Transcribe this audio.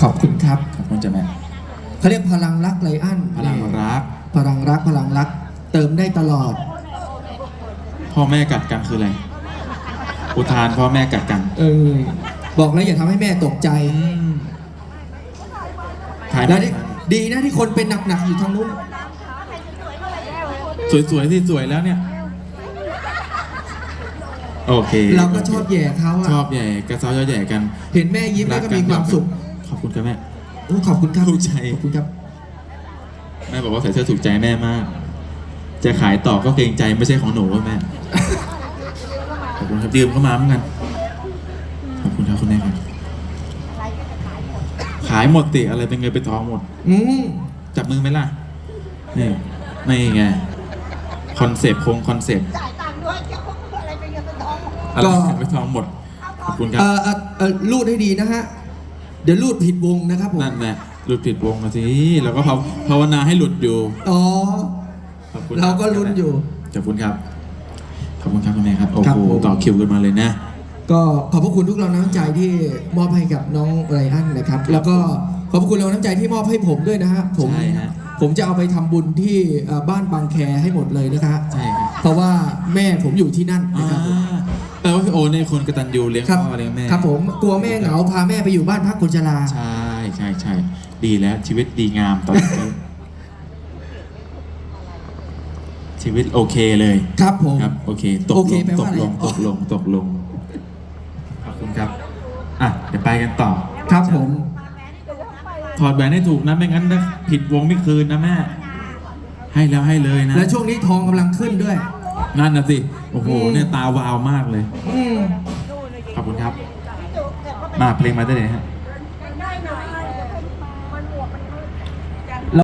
ขอบคุณครับ ขอบคุณจ้ะแม่เขาเรียกพลังรักไลอันพลังรัก พลังรักพลังรัก เติมได้ตลอด พ่อแม่กัดกันคืออะไร อุทานพ่อแม่กัดกัน เออ บอกแล้วอย่าทำให้แม่ตกใจถ่ายแล้วได้นี่ดีนะที่คนเป็นหนักๆอยู่ทางนู้น สวยๆที่สวยแล้วเนี่ย โอเค เราก็ชอบแย่เขาอะชอบแย่กระเซ้าย่อแย่กัน เห็นแม่ยิ้มแล้วก็มีความสุข ขอบคุณครับแม่โอ้ขอบคุณครับถูกใจขอบคุณครับแม่บอกว่าใส่เสื้อถูกใจแม่มาก จะขายต่อก็เกรงใจไม่ใช่ของหนูอะแม่ขอบคุณครับยืมเข้ามาเหมือนกันขอบคุณครับคุณแม่ครับขายหมดติอะไรเป็นเงินเป็นทองหมด อืมจับมือไหมล่ะนี่ไม่ไงคอนเซปต์คงคอนเซปต์จ่ายตังค์ด้วยจะเอาอะไรเป็นเงินเป็นทองอะไรเป็นทองหมดขอบคุณครับ เออเออเออรูดให้ดีนะฮะ เดี๋ยวรูดผิดวงนะครับผมนั่นแหละหลุดผิดวงมาสิเราก็ภาวภาวนาให้หลุดอยู่อ๋อ ขอบคุณเราก็ลุ้นอยู่ขอบคุณครับ ขอบคุณครับคุณแม่ครับ โอ้ครับโห ผม ต่อคิวกันมาเลยนะ ก็ขอบพระคุณทุกเราน้ำใจที่มอบให้กับน้องไรอันนะครับ แล้วก็ขอบพระคุณเราน้ำใจที่มอบให้ผมด้วยนะฮะผมใช่ฮะ ผมจะเอาไปทำบุญที่เอ่อบ้านบางแคให้หมดเลยนะคะ ใช่ครับ เพราะว่าแม่ผมอยู่ที่นั่นอ่านะครับแปลว่าพี่โอเนี่ยคนกตัญญูเลี้ยงครับพ่อเลี้ยงแม่ครับผมกลัวแม่เหงาพาแม่ไปอยู่บ้านพักคนชราใช่ใช่ใช่ดีแล้วชีวิตดีงามตอนนี้ชีวิตโอเคเลยครับผมครับโอเคตกโอลเคงแปลตว่ากอะไรลงตกลงตกลงขอบคุณครับอะเดี๋ยวไปกันต่อครับผมถอดแหวนให้ถูกนะไม่งั้นนะผิดวงไม่คืนนะแม่ ให้แล้วให้เลยนะ และช่วงนี้ทองกำลังขึ้นด้วย นั่นนะสิ โอ้โหอืมเนี่ยตาวาวมากเลย อืม ขอบคุณครับ มาเพลงมาได้เลยฮะ